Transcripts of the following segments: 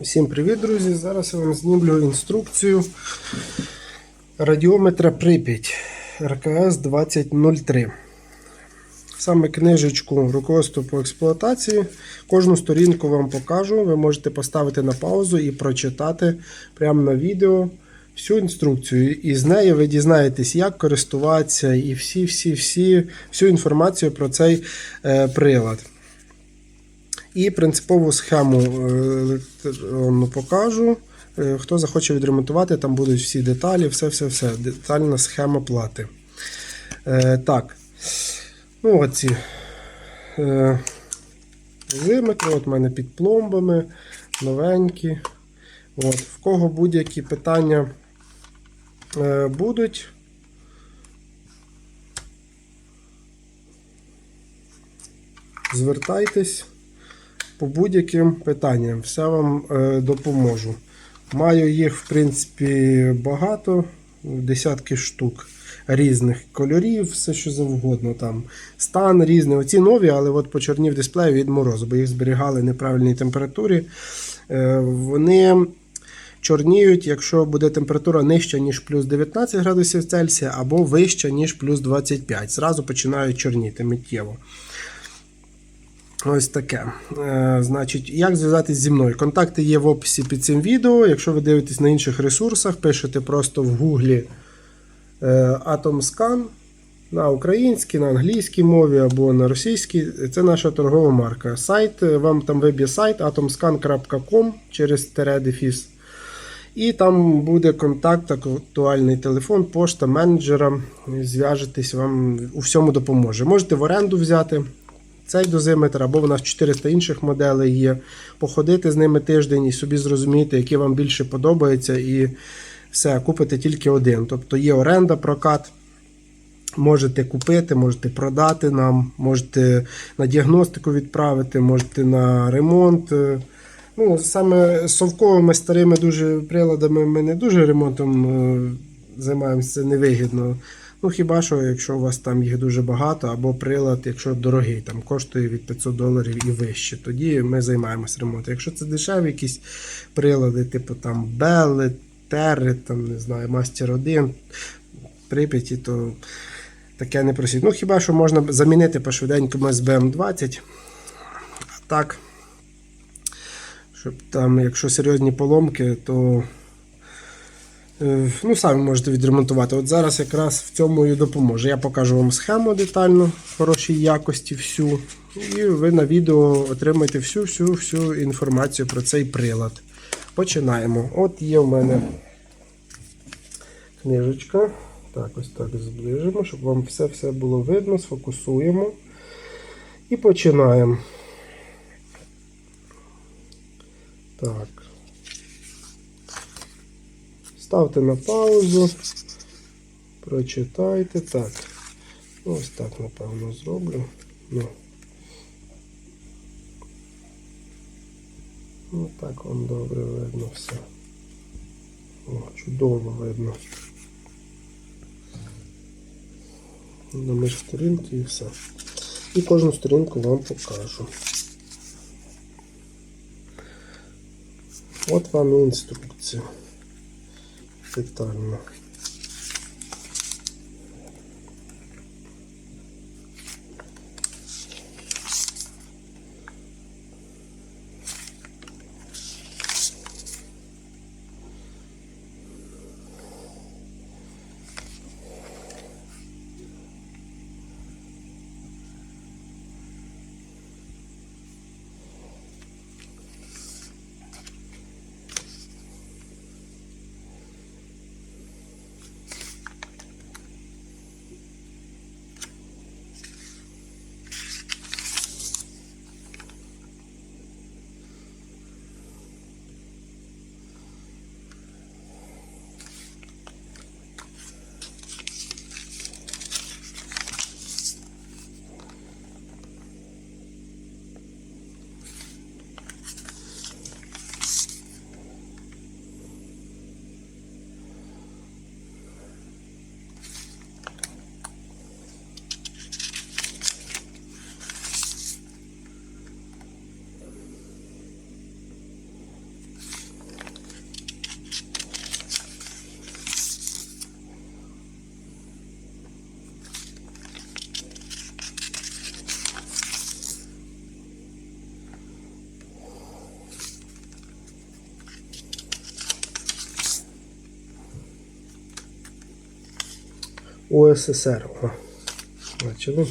Всім привіт, друзі! Зараз я вам знімлю інструкцію радіометра Прип'ять РКС 2003. Саме книжечку руководство по експлуатації. Кожну сторінку вам покажу. Ви можете поставити на паузу і прочитати прямо на відео всю інструкцію. І з неї ви дізнаєтесь, як користуватися, і всі-всі-всі, всю інформацію про цей е, прилад. І принципову схему е, електронну покажу. Е, Хто захоче відремонтувати, там будуть всі деталі, все-все-все. Детальна схема плати. Е, так. Ну, оці е, зиметри, от в мене під пломбами, новенькі. От. В кого будь-які питання е, будуть. Звертайтесь по будь-яким питанням. Все вам е, допоможу. Маю їх, в принципі, багато, десятки штук різних кольорів, все що завгодно. Там Стан різний. Оці нові, але от почорнів дисплей від морозу, бо їх зберігали в неправильній температурі. Е, вони чорніють, якщо буде температура нижча, ніж плюс 19 градусів Цельсія, або вища, ніж плюс 25. Зразу починають чорніти миттєво. Ось таке. Е, значить, як зв'язатись зі мною? Контакти є в описі під цим відео. Якщо ви дивитесь на інших ресурсах, пишете просто в гуглі е, AtomScan на українській, на англійській мові або на російській. Це наша торгова марка. Сайт, е, вам там виб'є сайт atomscan.com через дефіс. І там буде контакт, актуальний телефон, пошта менеджера. Зв'яжетесь, вам у всьому допоможе. Можете в оренду взяти цей дозиметр, або в нас 400 інших моделей є. Походити з ними тиждень і собі зрозуміти, які вам більше подобаються, і все, купите тільки один. Тобто є оренда, прокат. Можете купити, можете продати нам, можете на діагностику відправити, можете на ремонт. Ну, Саме совковими старими дуже приладами ми не дуже ремонтом е, займаємося, це невигідно. Ну, хіба що, якщо у вас там їх дуже багато, або прилад, якщо дорогий, там коштує від 500 доларів і вище, тоді ми займаємося ремонтом. Якщо це дешеві якісь прилади, типу там Белли, Терри, там, не знаю, Мастер 1, Прип'яті, то таке не просить. Ну, хіба що можна замінити по швиденькому SBM 20. А так, щоб там, якщо серйозні поломки, то. Е, Ну, самі можете відремонтувати. От зараз якраз в цьому і допоможе. Я покажу вам схему детально хорошій якості всю. І ви на відео отримаєте всю-всю-всю інформацію про цей прилад. Починаємо. От є в мене книжечка. Так, ось так зближимо, щоб вам все-все було видно, сфокусуємо. І починаємо. Так. Ставте на паузу, прочитайте. Так. Ось так, напевно, зроблю. Ну. Ну так вам добре видно все. О, чудово видно. На сторінки і все. І кожну сторінку вам покажу. От вам інструкція Miktarını детально. УССР. О, бачили?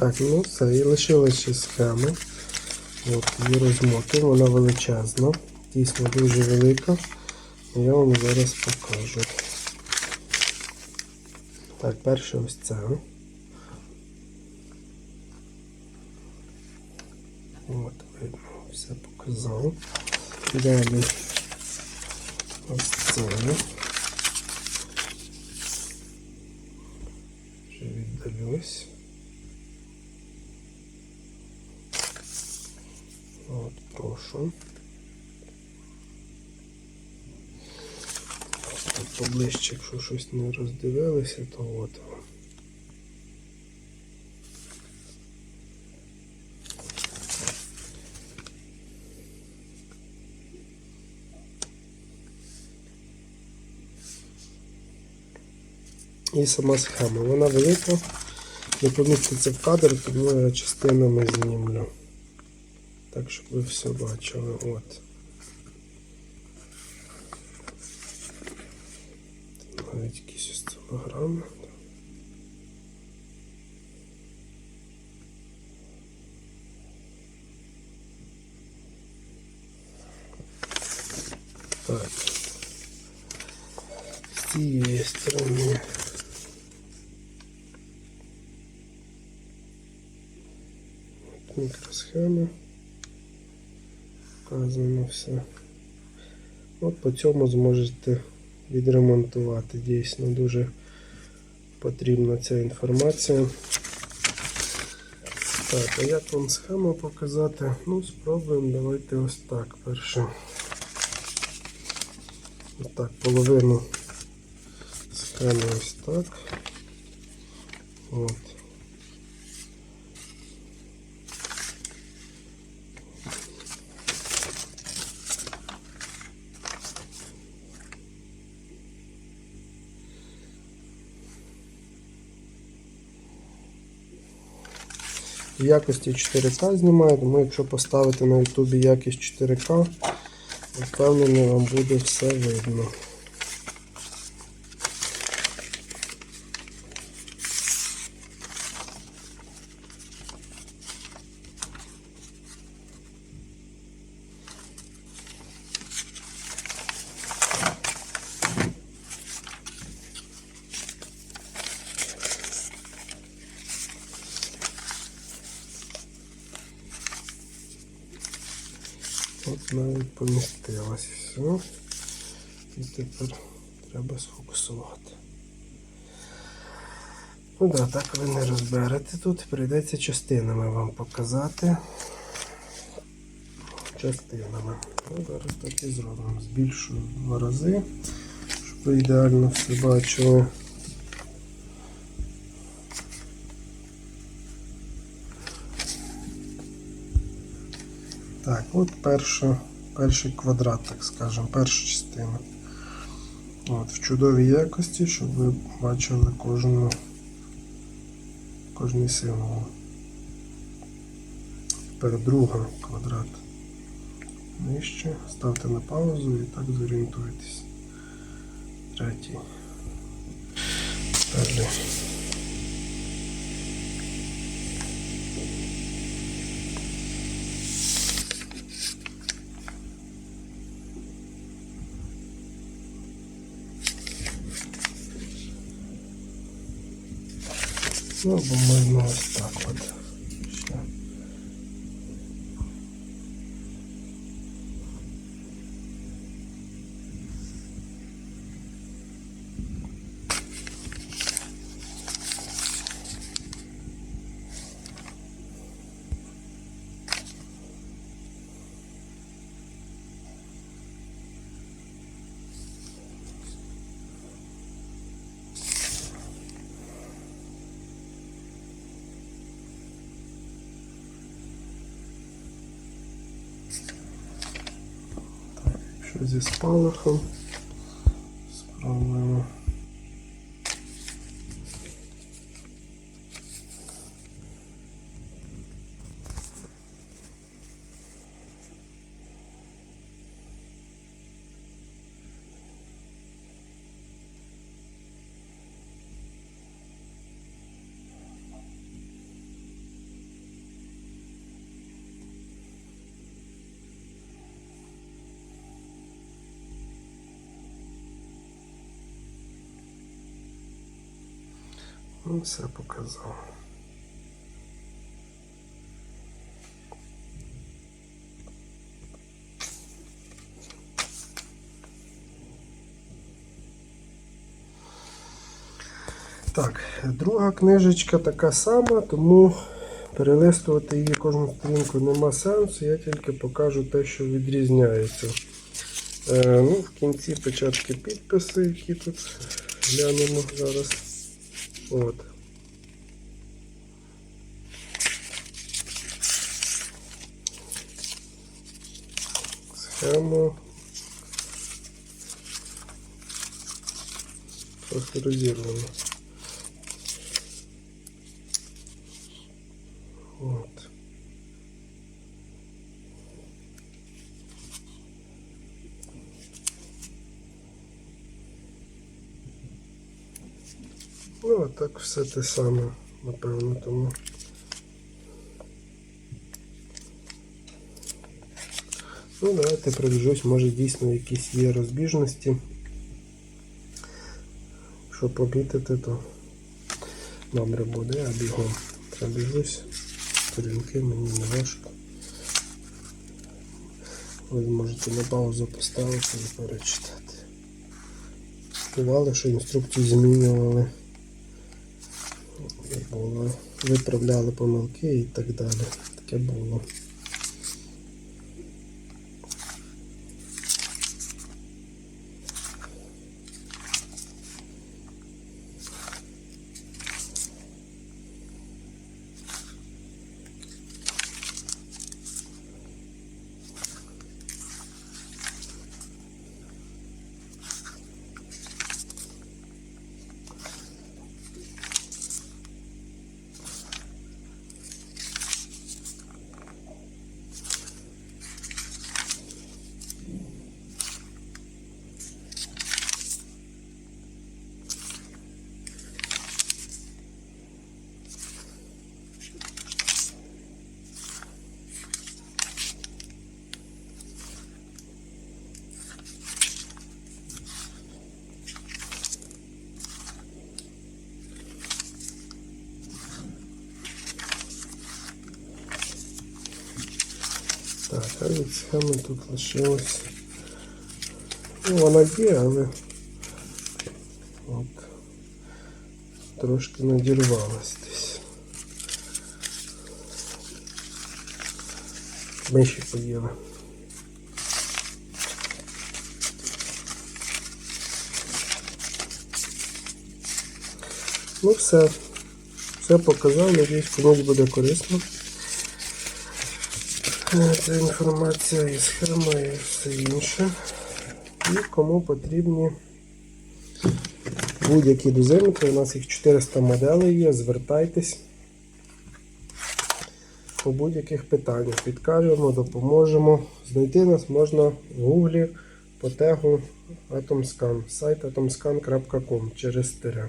Так, ну все, і лишилися схеми. От, її розмотуємо, вона величезна, дійсно дуже велика. Я вам зараз покажу. Так, перше ось це. От, видно, все показав. Далі ось це. Вже віддалюсь. От, прошу. Поближче, якщо щось не роздивилися, то от. І сама схема. Вона велика, не поміститься в кадр, тому я частинами знімлю. Так, щоб ви все бачили. От. Навіть якісь ось цилограми. Так. З цієї сторони. Мікросхема. Вказано все. От по цьому зможете відремонтувати. Дійсно дуже потрібна ця інформація. Так, а як вам схему показати? Ну, спробуємо. Давайте ось так перше. Ось так, половину схеми ось так. От. В якості 4К знімаю, тому якщо поставити на ютубі якість 4К, впевнений вам буде все видно. От навіть помістилось все. І тепер треба сфокусувати. Ну да, так ви не розберете тут, прийдеться частинами вам показати. Частинами. Ну, зараз так і зробимо. Збільшую в два рази, щоб ви ідеально все бачили. Так, от перша, перший квадрат, так скажемо, перша частина. От, в чудовій якості, щоб ви бачили кожну, кожний символ. Тепер друга квадрат. Нижче. Ставте на паузу і так зорієнтуйтесь. Третій. Перший. Ну, або можна ось так от. Ще. Що зі спалахом? Спробуємо. Ну, все показав. Так, друга книжечка така сама, тому перелистувати її кожну сторінку нема сенсу, я тільки покажу те, що відрізняється. Е, ну, в кінці печатки підписи, які тут глянемо зараз. От. Схему. Розірвано. От. Ну, а так все те саме, напевно, тому. Ну, давайте пробіжусь, може дійсно якісь є розбіжності. Якщо помітити, то добре буде, я бігом пробіжусь. Сторінки мені не важко. Ви зможете на паузу поставити і перечитати. Бувало, що інструкцію змінювали. Було, виправляли помилки і так далі. Таке було. Від схеми тут лишилось. Ну, вона є, але от, трошки надірвалась десь. Миші поїли. Ну все. Все показав, надіюсь, комусь буде корисно. Це інформація і схема і все інше. І кому потрібні будь-які дозиметри, у нас їх 400 моделей є, звертайтесь по будь-яких питаннях. Підкажемо, допоможемо. Знайти нас можна в гуглі по тегу Atomscan, сайт atomscan.com через тире.